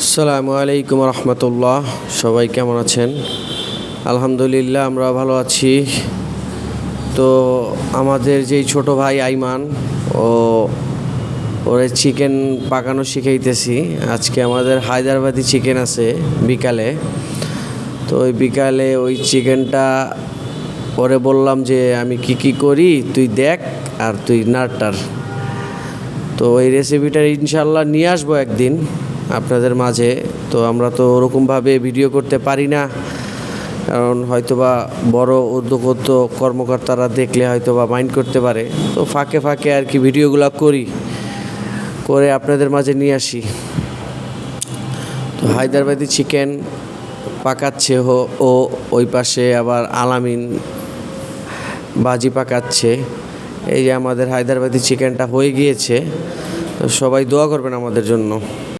আসসালামু আলাইকুম রহমতুল্লাহ। সবাই কেমন আছেন? আলহামদুলিল্লাহ, আমরা ভালো আছি। তো আমাদের যেই ছোট ভাই আইমান, ও, ওরে চিকেন পাকানো শিখাইতেছি। আজকে আমাদের হায়দ্রাবাদি চিকেন আছে বিকালে। তো ওই বিকালে ওই চিকেনটা ওরে বললাম যে, আমি কি কি করি? তুই দেখ আর তুই নাড়টার তো এই রেসিপিটা ইনশাল্লাহ নিয়ে আসব একদিন। আপনাদের মাঝে। তো আমরা তো ওরকমভাবে ভিডিও করতে পারি না। কারণ হয়তোবা বড় উদ্যোগত কর্মকর্তারা দেখলে হয়তোবা মাইন্ড করতে পারে। তো ফাঁকে ফাঁকে আর কি ভিডিওগুলো করি, করে আপনাদের মাঝে নিয়ে আসি। তো হায়দ্রাবাদি চিকেন পাকাচ্ছে হো, ও ওই পাশে আবার আলামিন বাজি পাকাচ্ছে। এই যে আমাদের হায়দ্রাবাদি চিকেনটা হয়ে গিয়েছে। তো সবাই দোয়া করবেন আমাদের জন্য।